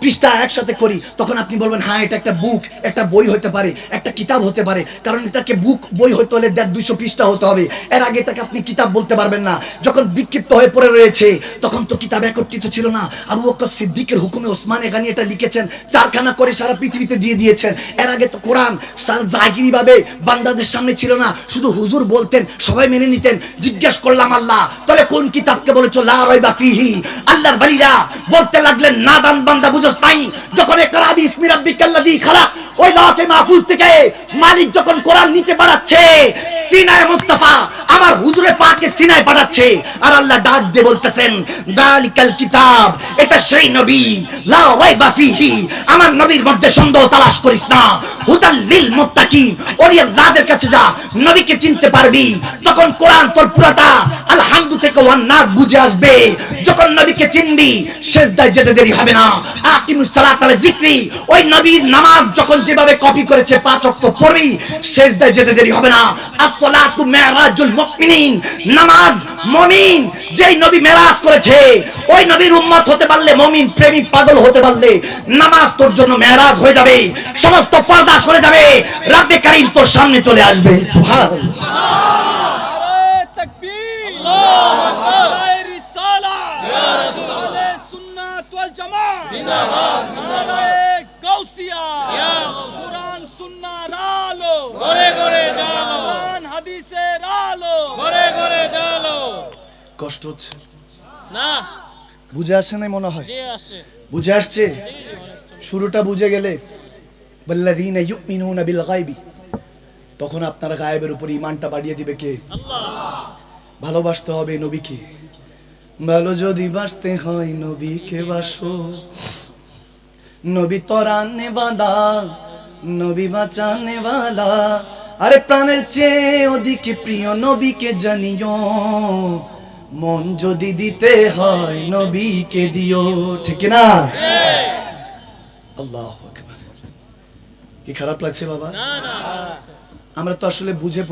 পৃষ্ঠা একসাথে করি, তখন আপনি বলবেন হ্যাঁ এটা একটা বুক একটা বই হতে পারে, একটা কিতাব হতে পারে। কারণ এটাকে বুক বই হতে হলে দেড় দুইশো পৃষ্ঠা হতে হবে। এর আগে এটাকে আপনি কিতাব বলতে পারবেন না। যখন বিক্ষিপ্ত হয়ে পড়ে রয়েছে, তখন তো কিতাব একত্রিত ছিল না। আবু বকর সিদ্দিকের হুকুমে ওসমান এখানে এটা লিখেছেন, চারখানা করে সারা পৃথিবীতে দিয়ে দিয়েছেন। এর আগে তো কোরআন জাহিরি ভাবে বান্দাদের সামনে ছিল না। শুধু হুজুর বলতেন, সবাই মেনে নিতেন, জিজ্ঞেস করলাম আল্লাহ, তাহলে কোন কিতাবকে বলেছ? লা রাইবা ফিহি। আল্লাহর ওয়ালিরা বলতে লাগলেন, নাদান বান্দা বুঝছ নাই। যখন একরা বিসমি রাব্বিকাল্লাযী খালাক ওই লাওহে মাহফুজ থেকে মালিক যখন কোরআন নিচে বাড়াচ্ছে, সিনায় মুস্তাফা, আমার হুজুরে পাকে সিনায় পাঠাচ্ছে আর আল্লাহ ডাক দিয়ে বলতেছেন, দালিকাল কিতাব, এটা সেই নবী, লা রাইবা ফিহি, আমার নবীর মধ্যে সন্দেহ তালাশ করিস না, হুদাল লিল মুত্তাকিন ওলিয়াল্লাহদের কাছে যা, নবীকে চিনতে পারবি। তখন কোরআন তোর পুরাটা আলহামদু থেকে ওয়ান নাস বুঝে আসবে, যখন নবীকে চিনবি, সেজদায় যেতে দেরি হবে না। আকিমুস সালাত আলা জিকরি, ওই নবীর নামাজ যখন যেভাবে কপি করেছে পাঁচ ওয়াক্ত পড়বি সেজদায় যেতে দেরি হবে না। আসসালাতু মিরাজুল মুমিনিন নামাজ মুমিন যেই নবী মেরাজ করেছে ওই নবীর উম্মত হতে পারলে মুমিন প্রেমিক পাগল হতে পারলে নামাজ তোর জন্য মেরাজ হয়ে যাবে সমস্ত পর্দা সরে যাবে রাব্বে কারীম তোর সামনে চলে আসবে। সুবহানাল্লাহ। সুন্নাত ওয়াল জামাত। জিন্দাবাদ। নারায়ে আলো। ঘরে ঘরে জালো কষ্ট হচ্ছে। না। বুঝে আসে নাই মনে হয়? বুঝে আসছে? শুরুটা বুঝে গেলে ওয়াল্লাযীনা ইউমিনুনা বিল গায়বি তখন আপনার গায়েবের উপর ইমানটা বাড়িয়ে দিবে কে? ভালোবাসতে হবে নবীকে। ভালো যদি বাঁচতে হয় নবীকে বাসো। নবী তরানে বাঁধা নবী বাঁচানে वाला আরে প্রাণের চেয়ে ওদিকে প্রিয় নবীকে জানিও। মন যদি দিতে হয় নবীকে দিও। ঠিক না আল্লাহ কি খারাপ লাগছে বাবা? আমরা তো আসলে বুঝে